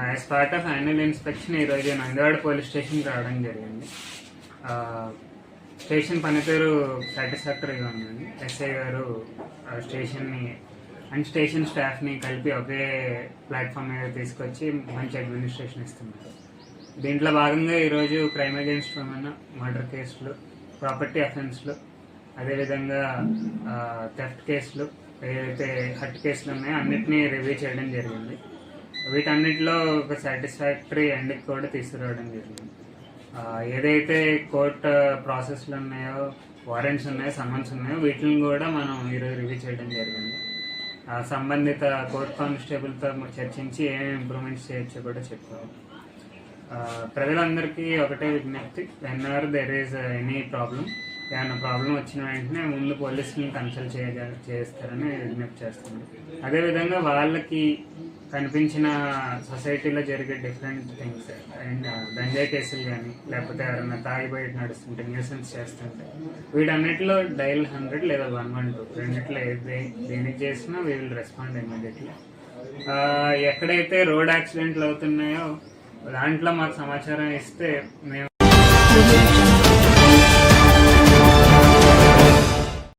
As part of annual inspection ఈరోజు Nandivada police స్టేషన్కి రావడం జరిగింది. స్టేషన్ పనితీరు సాటిస్ఫాక్టరీగా ఉందండి. ఎస్ఐ గారు ఆ, స్టేషన్ని అండ్ స్టేషన్ స్టాఫ్ని కలిపి ఒకే ప్లాట్ఫామ్ మీద తీసుకొచ్చి మంచి అడ్మినిస్ట్రేషన్ ఇస్తున్నారు. దీంట్లో భాగంగా ఈరోజు క్రైమ్ అగేన్స్ట్ ఉమెన్ మర్డర్ కేసులు ప్రాపర్టీ అఫెన్స్లు అదేవిధంగా థెఫ్ట్ కేసులు ఏదైతే హట్ కేసులు ఉన్నాయో అన్నిటినీ రివ్యూ చేయడం జరిగింది. వీటన్నిటిలో ఒక సాటిస్ఫాక్టరీ ఎండ్కి కూడా తీసుకురావడం జరిగింది. ఏదైతే కోర్ట్ ప్రాసెస్లు ఉన్నాయో వారెంట్స్ ఉన్నాయో సమన్స్ ఉన్నాయో వీటిని కూడా మనం ఈరోజు రివ్యూ చేయడం జరిగింది. సంబంధిత కోర్ట్ కానిస్టేబుల్తో చర్చించి ఏమేమి ఇంప్రూవ్మెంట్స్ చేయొచ్చో కూడా చెప్పాము ప్రజలందరికీ ఒకటే విజ్ఞప్తి when are there is any problem ఏమైనా ప్రాబ్లం వచ్చిన వెంటనే ముందు పోలీసులను కన్సల్ట్ చేయ చేస్తారని విజ్ఞప్తి చేస్తుంది. అదేవిధంగా వాళ్ళకి కనిపించిన సొసైటీలో జరిగే డిఫరెంట్ థింగ్స్ అండ్ గంజాయి కేసులు కానీ లేకపోతే ఎవరైనా తాగి బయట నడుస్తుంటే న్యూసెన్స్ చేస్తుంటే వీటన్నిటిలో డైల్ హండ్రెడ్ లేదా వన్ వన్ టూ రెండిట్లో ఏది దేనికి చేసినా వీ విల్ రెస్పాండ్ ఇమీడియట్లీ ఎక్కడైతే రోడ్ యాక్సిడెంట్లు అవుతున్నాయో దాంట్లో మాకు సమాచారం ఇస్తే మేము